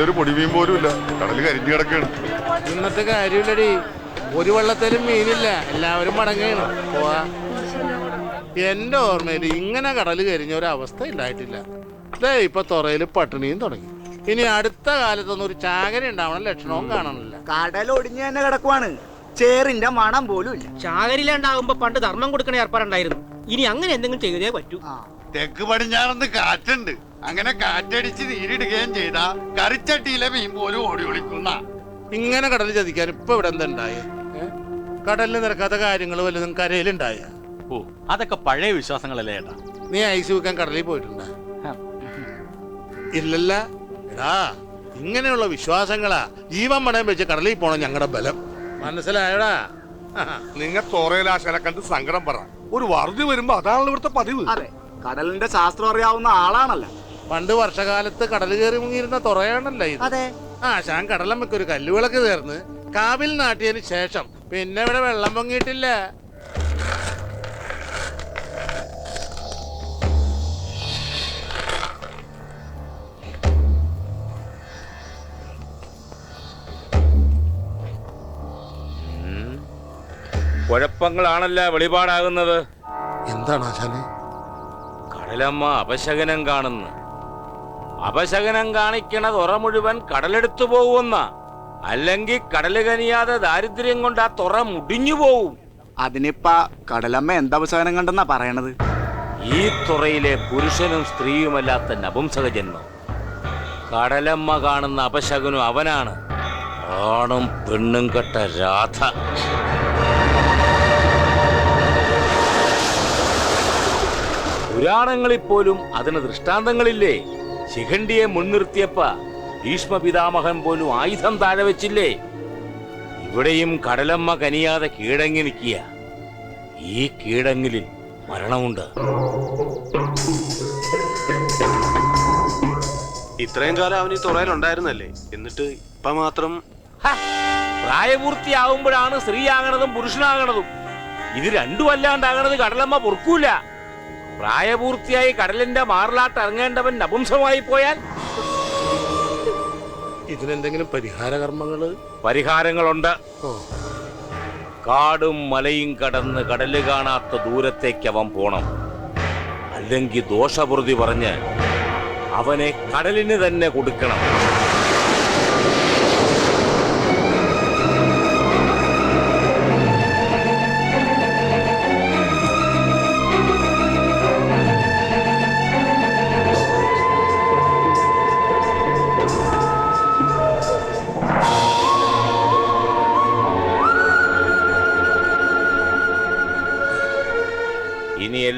കടലിലൊരു പൊടിമീൻ പോലും ഇല്ല. കടൽ കരിഞ്ഞു കിടക്കാണ്. ഇന്നത്തെ കാര്യമില്ലടി. ഒരു വെള്ളത്തിലും മീനില്ല. എല്ലാവരും മടങ്ങുകയാണ് പോവാ. എന്റെ ഓർമ്മയിൽ ഇങ്ങനെ കടൽ കരിഞ്ഞ ഒരു അവസ്ഥ ഉണ്ടായിട്ടില്ല ദേ ഇപ്പൊ തുറയിൽ പട്ടിണിയും തുടങ്ങി. ഇനി അടുത്ത കാലത്തൊന്നും ഒരു ചാകര ഉണ്ടാവണം ലക്ഷണവും കാണണില്ല കടൽ ഒടിഞ്ഞു തന്നെ കിടക്കുവാണ്. ചേറിന്റെ മണം പോലും ഇല്ല. ചാകരില്ലാണ്ടാകുമ്പോ പണ്ട് ധർമ്മം കൊടുക്കണ ഏർപ്പാടുണ്ടായിരുന്നു. ഇനി അങ്ങനെ എന്തെങ്കിലും ചെയ്തേ പറ്റൂ. തെക്ക് പടിഞ്ഞാറന്ന് കാറ്റുണ്ട്. അങ്ങനെ കാറ്റടിച്ച് നീരിടുകയും ചെയ്ത കറിച്ചട്ടിയിലെ മീൻ പോലും ഓടി ഒളിക്കുന്ന. ഇങ്ങനെ കടൽ ചതിക്കാൻ ഇപ്പൊ ഇവിടെ എന്താ ഉണ്ടായേ? ഏ? കടലിൽ നിരക്കാത്ത കാര്യങ്ങൾ വല്ലതും കരയിലുണ്ടായ? ഓ അതൊക്കെ പഴയ വിശ്വാസങ്ങളല്ലേ ഏട്ടാ? നീ ഐസ് വെക്കാൻ കടലിൽ പോയിട്ടുണ്ടാ? ഇല്ലല്ല. എടാ ഇങ്ങനെയുള്ള വിശ്വാസങ്ങളാ ജീവൻ പണയം വെച്ച് കടലിൽ പോണം ഞങ്ങളുടെ ബലം. മനസ്സിലായടാ? നിങ്ങൾ തോറയിലാശാനെ കണ്ട് സങ്കടം പറ. ഒരു വറുതി വരുമ്പോ അതാണല്ലോ ഇവിടുത്തെ പതിവ്. അതെ കടലിന്റെ ശാസ്ത്രം അറിയാവുന്ന ആളാണല്ലോ. പണ്ട് വർഷകാലത്ത് കടൽ കയറി മുങ്ങിയിരുന്ന തുറയാണല്ല ഇത്. അതെ. ആ ഞാൻ കടലമ്മയ്ക്ക് ഒരു കല്ലുവിളക്ക് ചേർന്ന് കാവിൽ നാട്ടിയതിന് ശേഷം പിന്നെ ഇവിടെ വെള്ളം പൊങ്ങിയിട്ടില്ല. കുഴപ്പങ്ങളാണല്ല വെളിപാടാകുന്നത്. എന്താണ് ആശാനെ? കടലമ്മ അപശകനം കാണുന്നു. അപശകനം കാണിക്കണ തുറ മുഴുവൻ കടലെടുത്തു പോകുമെന്ന അല്ലെങ്കിൽ കടൽ കനിയാതെ ദാരിദ്ര്യം കൊണ്ട് ആ തുറ മുടിഞ്ഞു പോവും. അതിനിപ്പ കടലമ്മ എന്താ അവസാനം കണ്ടെന്നാ പറയണത്? ഈ തുറയിലെ പുരുഷനും സ്ത്രീയുമല്ലാത്ത നപുംസക ജന്മം കടലമ്മ കാണുന്ന അപശകനും അവനാണ്. ആണും പെണ്ണും കെട്ട രാധ. പുരാണങ്ങളിൽ പോലും അതിന് ദൃഷ്ടാന്തങ്ങളില്ലേ? ശിഖണ്ഡിയെ മുൻനിർത്തിയപ്പ ഭീഷ്മ പിതാമഹൻ പോലും ആയുധം താഴെ വെച്ചില്ലേ? ഇവിടെയും കടലമ്മ കനിയാതെ കീഴങ്ങി നിൽക്കിയ ഈ കീഴങ്ങിലിൽ മരണമുണ്ട്. ഇത്രയും കാലം അവൻ ഈ തുറയിലുണ്ടായിരുന്നല്ലേ എന്നിട്ട് ഇപ്പൊ മാത്രം? പ്രായപൂർത്തിയാവുമ്പോഴാണ് പ്രായപൂർത്തിയാവുമ്പോഴാണ് സ്ത്രീയാകണതും പുരുഷനാകണതും. ഇത് രണ്ടും അല്ലാണ്ടാകണത് കടലമ്മ പൊറുക്കൂല. പ്രായപൂർത്തിയായി കടലിന്റെ മാറിലാട്ട് ഇറങ്ങേണ്ടവൻ നപുംസമായി പോയാൽ ഇതിനെന്തെങ്കിലും പരിഹാര കർമ്മങ്ങൾ പരിഹാരങ്ങളുണ്ട് കാടും മലയും കടന്ന് കടൽ കാണാത്ത ദൂരത്തേക്ക് അവൻ പോണം. അല്ലെങ്കിൽ ദോഷപ്രതി പറഞ്ഞ് അവനെ കടലിന് തന്നെ കൊടുക്കണം.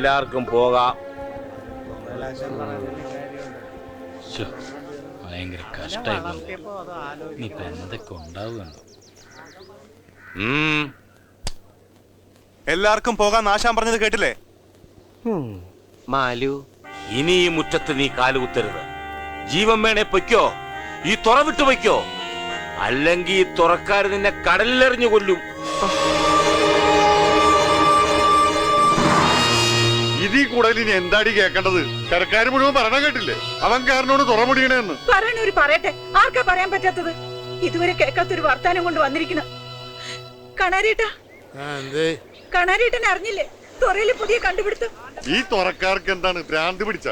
എല്ലാവർക്കും പോകാം. ഭയങ്കര കഷ്ടായി ഇനിയിപ്പൊ എന്തൊക്കെ ഉണ്ടാവുകയാണ് ഉം. എല്ലാവർക്കും പോകാൻ നാശാൻ പറഞ്ഞത് കേട്ടില്ലേ? മാലു ഇനി ഈ മുറ്റത്ത് നീ കാലുകുത്തരുത് ജീവൻ വേണേ പൊയ്ക്കോ. ഈ തുറ വിട്ടു വയ്ക്കോ അല്ലെങ്കിൽ ഈ തുറക്കാർ നിന്നെ കടലിലെറിഞ്ഞു കൊല്ലും. ഇതീ കൂടുതൽ ഇനി എന്താടി കേക്കേണ്ടത്? കരക്കാര് മുഴുവൻ പറഞ്ഞ കേട്ടില്ലേ? അവൻ കാരനോട് തുറമുടിയണെന്ന് പറയണൊരു പറയട്ടെ. ആർക്കാ പറയാൻ പറ്റാത്തത്? ഇതുവരെ കേൾക്കാത്തൊരു വർത്താനം കൊണ്ട് വന്നിരിക്കുന്നു. കണാരേട്ടാ കണാരേട്ടൻ അറിഞ്ഞില്ലേ? തുറയിൽ പുതിയ കണ്ടുപിടുത്തം. ഈ തുറക്കാർക്ക് എന്താണ് ഭ്രാന്ത് പിടിച്ച?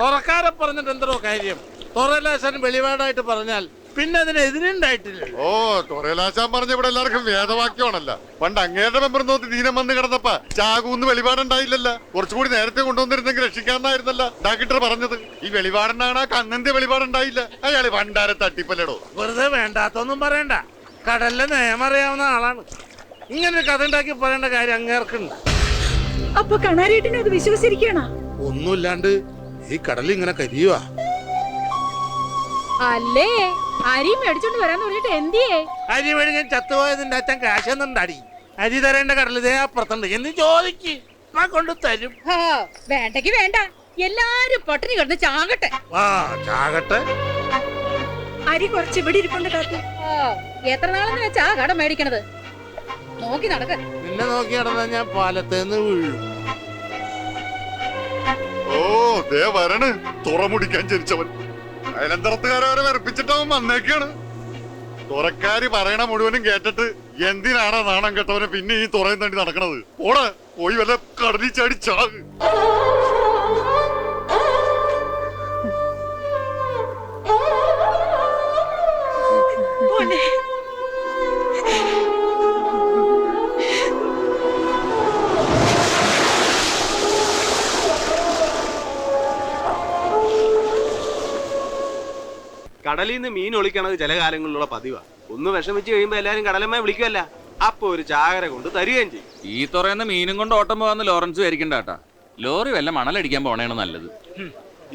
തുറക്കാരെ പറഞ്ഞിട്ട് എന്തോ കാര്യം? തുറലാശൻ വെളിപാടായിട്ട് പറഞ്ഞാൽ പിന്നെ അതിന് എതിരുണ്ടായിട്ടില്ല ഓ തുറയിലാശാൻ പറഞ്ഞ ഇവിടെ എല്ലാവർക്കും വേദവാക്യമാണല്ല. പണ്ട് അങ്ങേരുടെ മെമ്പർ നോക്കി ദീനം വന്ന് കിടന്നപ്പ ചാകൂന്ന് വെളിപാടുണ്ടായില്ലല്ല. കുറച്ചുകൂടി നേരത്തെ കൊണ്ടുവന്നിരുന്നെങ്കിൽ രക്ഷിക്കാന്നായിരുന്നല്ല ഡാക്ടർ പറഞ്ഞത്. ഈ വെളിപാടുണ്ടാണ് ആ കണ്ണന്റെ വെളിപാടുണ്ടായില്ല. അയാൾ പണ്ടാരെ തട്ടിപ്പല്ലടോ. വെറുതെ വേണ്ടാത്തൊന്നും പറയണ്ട. കടലിലെ നേമറിയാവുന്ന അറിയാവുന്ന ആളാണ്. ഇങ്ങനൊരു ഒരു കഥ ഉണ്ടാക്കി പറയേണ്ട കാര്യം അങ്ങേർക്കുണ്ട്. അപ്പൊ കണാരേട്ടിനെ അത് വിശ്വസിച്ചിരിക്കണ ഒന്നുമില്ലാണ്ട് ഈ കടലിങ്ങനെ ഇങ്ങനെ കരിയുവാ. അല്ലേ? അരി മേടിച്ചോണ്ട് വരാന്ന് പറഞ്ഞിട്ട് എന്തിയേ? അരി മേടിക്കാൻ ചത്തുപോയതിന്റെ അച്ഛൻ കാശ് തന്നുണ്ടാടി അരി തരേണ്ട കടൽ ഇതേ അപ്പുറത്തുണ്ട്. എന്ന് ചോദിക്ക്. ഞാൻ കൊണ്ട് തരും. ഹാ, വേണ്ടെങ്കി വേണ്ട. എല്ലാരും പട്ടിണി കിടന്ന് ചാകട്ടെ. ആ ചാകട്ടെ. അരി കുറച്ച് ഇവിടെ ഇരിപ്പുണ്ട് കാത്തു ആ, എത്ര നാളെന്ന് വെച്ചാ കട മേടിക്കണത്? നോക്കി നടക്ക. നിന്നെ നോക്കി നടന്നാ ഞാൻ പാലത്തേന്ന് വീഴും. ഓ ദേ വരണ്. തുറമുടിക്കാൻ ജനിച്ചവൻ. അയലന്തരത്തുകാരെ വരെ വെറുപ്പിച്ചിട്ടവൻ വന്നേക്കാണ്. തുറക്കാര് പറയണ മുഴുവനും കേട്ടിട്ട് എന്തിനാണ് നാണം കെട്ടവനെ പിന്നെ ഈ തുറയും തണ്ടി നടക്കണത്? പോടാ പോയി വല്ല കടലിൽ ചാടി ചാക് കടലിൽ നിന്ന് മീൻ ഒളിക്കണത് ചില കാലങ്ങളിലുള്ള പതിവാ. ഒന്ന് വിഷമിച്ച് കഴിയുമ്പോ എല്ലാരും കടലമ്മ വിളിക്കുമല്ല അപ്പൊ ഒരു ചാകര കൊണ്ട് തരികയും ചെയ്യും. ഈ തുറയുന്ന മീനും കൊണ്ട് ഓട്ടം പോകാന്ന് ലോറൻസ് വിചാരിക്കണ്ട കേട്ടാ. ലോറി വല്ല മണലടിക്കാൻ പോണേണ് നല്ലത്.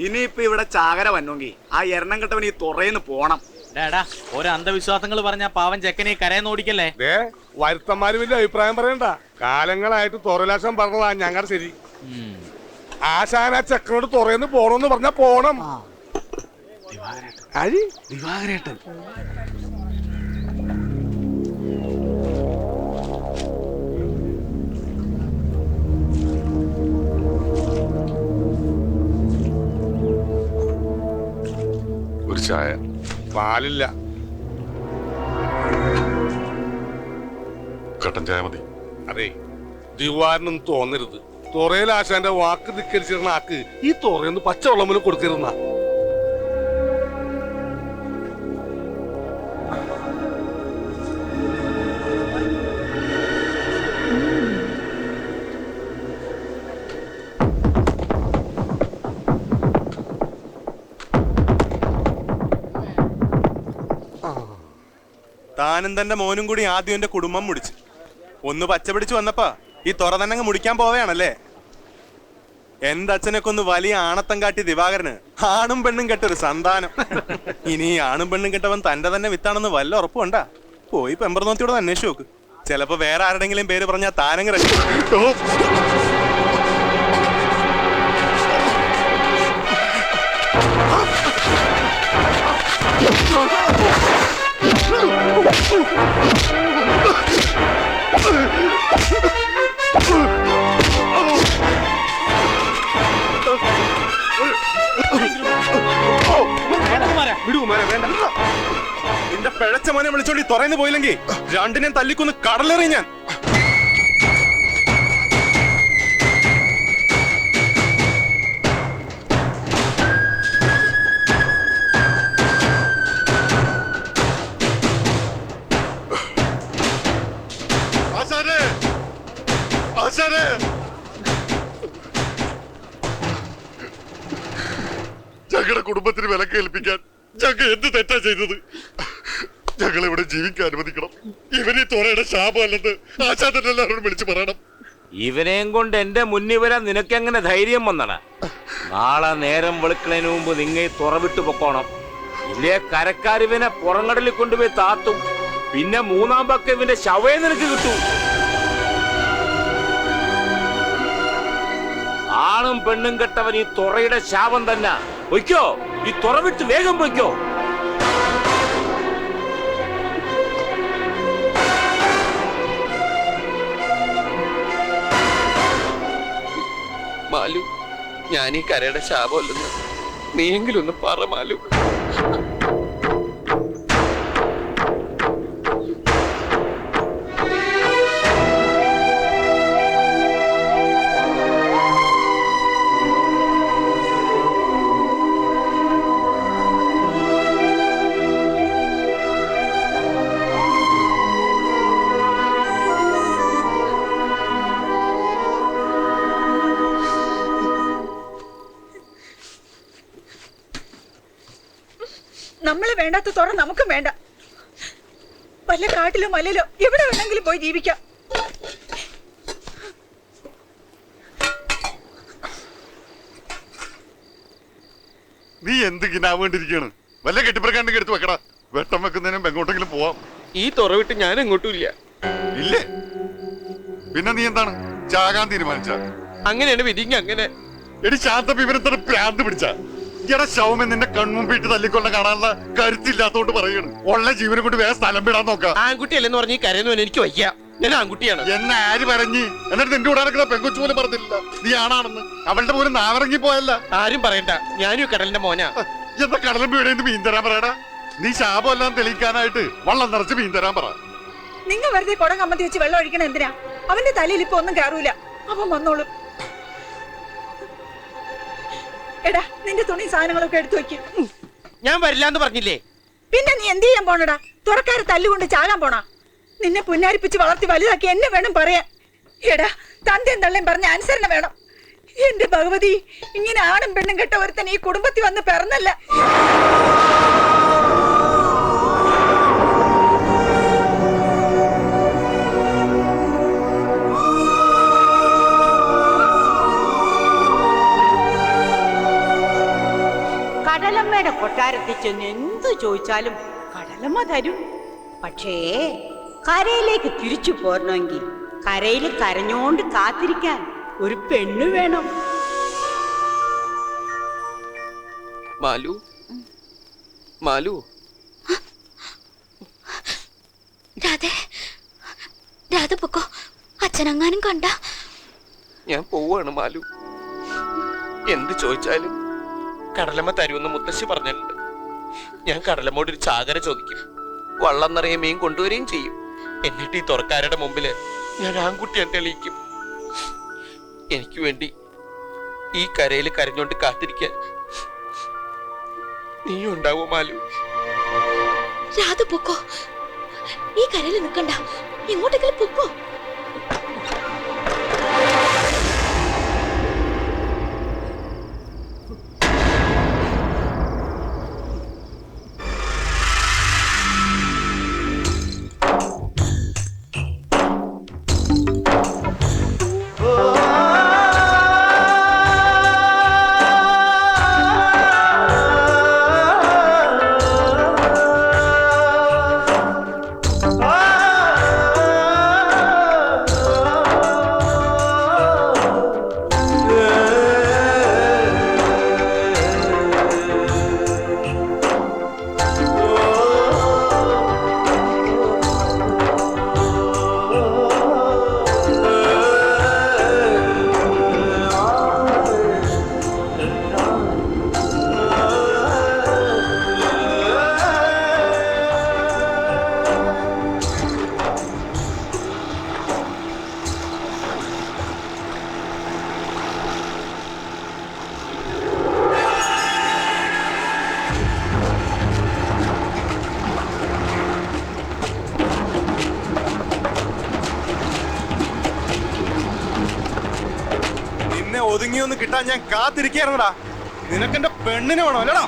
ഇനിയിപ്പൊ ഇവിടെ ചാകര വന്നെങ്കിൽ ആ എണ്ണം കെട്ടവൻ ഈ തുറയിന്ന് പോണം. ഡാടാ ഓരോ അന്ധവിശ്വാസങ്ങൾ പറഞ്ഞ പാവൻ ചെക്കനെ കരയെന്ന് ഓടിക്കല്ലേ? ദേ വരുത്തന്മാര് വലിയ അഭിപ്രായം പറയണ്ട. കാലങ്ങളായിട്ട് തുറലാശം പറഞ്ഞതാ ഞങ്ങളുടെ ശരി. ആശാന ചെക്കനോട് തുറയെന്ന് പോണോന്ന് പറഞ്ഞാ പോണം. ദിവാകരേട്ടൻ ഒരു ചായ. പാലില്ല. കട്ടൻ ചായ മതി. അതെ ദിവാരനൊന്നും തോന്നരുത്. തുറയിൽ ആശാന്റെ വാക്ക് ധിക്കരിച്ചിരുന്ന ആക്ക് ഈ തുറയൊന്ന് പച്ചവെള്ളം പോലും കൊടുത്തിരുന്ന താനും തന്റെ മോനും കൂടി ആദ്യം എന്റെ കുടുംബം മുടിച്ച്. ഒന്ന് പച്ച പിടിച്ച് വന്നപ്പാ ഈ തുറ തന്നെ അങ്ങ് മുടിക്കാൻ പോവുകയാണല്ലേ എന്റെ അച്ഛനൊക്കെ ഒന്ന് വലിയ ആണത്തം കാട്ടി ദിവാകരന് ആണും പെണ്ണും കെട്ടൊരു സന്താനം. ഇനി ആണും പെണ്ണും കെട്ടവൻ തന്റെ തന്നെ വിത്താണെന്ന് വല്ല ഉറപ്പുണ്ടാ പോയി പെമ്പർനോത്തിയോട് അന്വേഷിച്ച് നോക്ക്. ചിലപ്പോ വേറെ ആരുടെങ്കിലും പേര് പറഞ്ഞാൽ താനങ്ങ് രക്ഷപ്പെടും നിന്റെ പിഴച്ച മോനെ വിളിച്ചോണ്ടി തുറന്നു പോയില്ലെങ്കിൽ രണ്ടിനെയും തല്ലിക്കൊന്ന് കടലെറി ഞാൻ. എല്ലാവരോടും വിളിച്ചു പറയണം. ഇവനെയും കൊണ്ട് എന്റെ മുന്നിൽ വരാൻ നിനക്കെങ്ങനെ ധൈര്യം വന്നട? നാളെ നേരം വെളുക്കണതിന് മുമ്പ് നിങ്ങ തുറവിട്ട് പൊക്കോണം. ഇല്ലേ കരക്കാരിവനെ പുറങ്ങടലിൽ കൊണ്ടുപോയി താത്തും പിന്നെ മൂന്നാം പക്കം ഇവന്റെ ശവേ നിനക്ക് കിട്ടും. ആണും പെണ്ണും കെട്ടവൻ ഈ തുറയുടെ ശാപം തന്നെ. പൊയ്ക്കോ? ഈ തുറവിട്ട് വേഗം പൊയ്ക്കോ? മാലു. ഞാൻ ഈ കരയുടെ ശാപമല്ലെന്ന് നീയെങ്കിലും ഒന്ന് പറ മാലു. വേണ്ടാത്ത തുറ നമുക്കും വേണ്ട. വല്ല കാട്ടിലോ മലയിലോ എവിടെ വേണമെങ്കിലും പോയി ജീവിക്കാം. നീ എന്ത് കിനാവേണ്ടിരിക്കാണ് വല്ല കെട്ടിപ്പറക്കാണ്ടെങ്കിൽ എടുത്ത് വെക്കടാ. വെട്ടം വെക്കുന്നതിനും എങ്ങോട്ടെങ്കിലും പോവാം. ഈ തുറ വിട്ട് ഞാൻ എങ്ങോട്ടും ഇല്ല. ഇല്ലേ? പിന്നെ നീ എന്താണ്? ചാകാൻ തീരുമാനിച്ച? അങ്ങനെയാണ് വിധിങ്ങ അങ്ങനെ. എടി ശാന്ത വിവരത്തോടെ പ്രാന്ത് പിടിച്ച? എടാ ശവമെ നിന്റെ കൺമുമ്പിട്ട് തല്ലിക്കൊള്ള കാണാനുള്ള കരുത്തില്ലാത്തോണ്ട് പറയാണ്. ഉള്ള ജീവനെ കൊണ്ട് വേറെ സ്ഥലം വിടാൻ നോക്കാം. ആൺകുട്ടിയല്ലെന്ന് പറഞ്ഞ് ഈ കരയുന്നവൻ എനിക്ക് വയ്യ. ഞാൻ ആൺകുട്ടിയാണ്. എന്നെ ആര് പറഞ്ഞ്? എന്നിട്ട് നിന്റെ കൂടെ നടക്കുന്ന പെങ്കൊച്ചു പോലും പറഞ്ഞില്ല. നീ ആണാണെന്ന്. അവളുടെ പോലും നാവിറങ്ങി പോയല്ല. ആരും പറയണ്ട. ഞാനും ഈ കടലിന്റെ മോനാ. എന്താ കടലും വീടേന്ന് മീൻ തരാൻ പറയടാ? നീ ശാപമെല്ലാം തെളിയിക്കാനായിട്ട് വള്ളം നിറച്ച് മീൻ തരാൻ പറ. നിങ്ങൾ വെറുതെ കുടം കമ്മത്തി വെച്ച് വെള്ളം ഒഴിക്കണം എന്തിനാ? അവന്റെ തലയിൽ ഇപ്പൊ ഒന്നും കയറൂല അവൻ വന്നോളും. എടാ നിന്റെ തുണി സാധനങ്ങളൊക്കെ എടുത്തു വെക്കും. ഞാൻ വരില്ല എന്ന് പറഞ്ഞില്ലേ? പിന്നെ നീ എന്ത് ചെയ്യാൻ പോണടാ? തുറക്കാരെ തല്ലുകൊണ്ട് ചാകാൻ പോണാ? നിന്നെ പുന്നാരിപ്പിച്ച് വളർത്തി വലുതാക്കി എന്നെ വേണം പറയാൻ. എടാ തന്തയും തള്ളയും പറഞ്ഞ അനുസരണ വേണം. എന്റെ ഭഗവതി ഇങ്ങനെ ആണും പെണ്ണും കെട്ട ഒരുത്തൻ ഈ കുടുംബത്തിൽ വന്ന് പിറന്നല്ല. കടലമ്മയുടെ കൊട്ടാരത്തിൽ ചെന്ന് എന്തു ചോദിച്ചാലും കടലമ്മ തരും. പക്ഷേ കരയിലേക്ക് തിരിച്ചു പോരണമെങ്കിൽ കരയിൽ കരഞ്ഞോണ്ട് കാത്തിരിക്കാൻ ഒരു പെണ്ണ് വേണം. മാലു? മാലു? രാധേ രാധ പൊക്കോ അച്ഛനങ്ങാനും കണ്ട. ഞാൻ പോവാണ് മാലു. എന്ത് ചോദിച്ചാലും കടലമ്മ തരുമെന്ന് മുത്തശ്ശി പറഞ്ഞിട്ടുണ്ട്. ഞാൻ കടലമ്മോട് ഒരു ചാകര ചോദിക്കും. വള്ളം നിറയെ മീൻ കൊണ്ടുവരികയും ചെയ്യും. എന്നിട്ട് ഈ തുറക്കാരുടെ മുമ്പിൽ ഞാൻ ആൺകുട്ടിയെ തെളിയിക്കും. എനിക്ക് വേണ്ടി ഈ കരയിൽ കരഞ്ഞോണ്ട് കാത്തിരിക്കാൻ നീ ഉണ്ടാവോ മാലു? രാധ പൊക്കോ. ഈ കരയിൽ നിൽക്കണ്ട. ഇങ്ങോട്ടെങ്കിലും പൊക്കോ. കിട്ടാൻ ഞാൻ കാത്തിരിക്കായിരുന്നടാ നിനക്കെന്റെ പെണ്ണിനെ വേണോ? അല്ലടാ.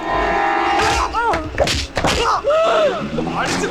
അടിച്ച്